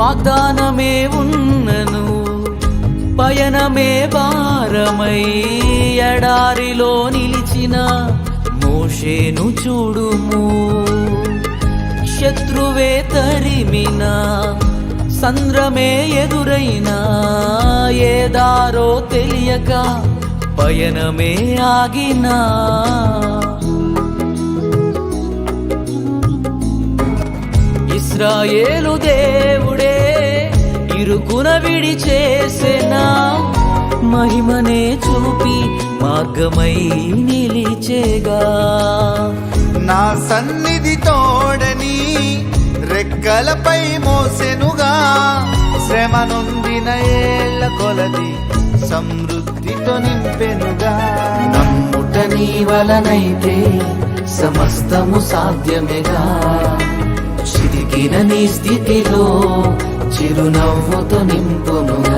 వాగ్దానమే ఉన్నను పయనమే భారమై ఎడారిలో నిలిచిన మోషేను చూడుము. శత్రువే తరిమిన సంద్రమే ఎదురైనా ఏ దారో తెలియక పయనమే ఆగినా. ఇస్రాయేలు దేవ ఇరుకున విడి చేసెనా మహిమనే చూపి మార్గమై నిలిచేగా. నా సన్నిధి తోడని రెక్కలపై మోసెనుగా శ్రమ నొందిన ఏళ్ళ కొలది సమృద్ధితో నింపెనుగా. నమ్ముట నీ వలనైతే సమస్తము సాధ్యమేగా. చిరిగిన నీ స్థితిలో చిరునవ్వుతో నింపును.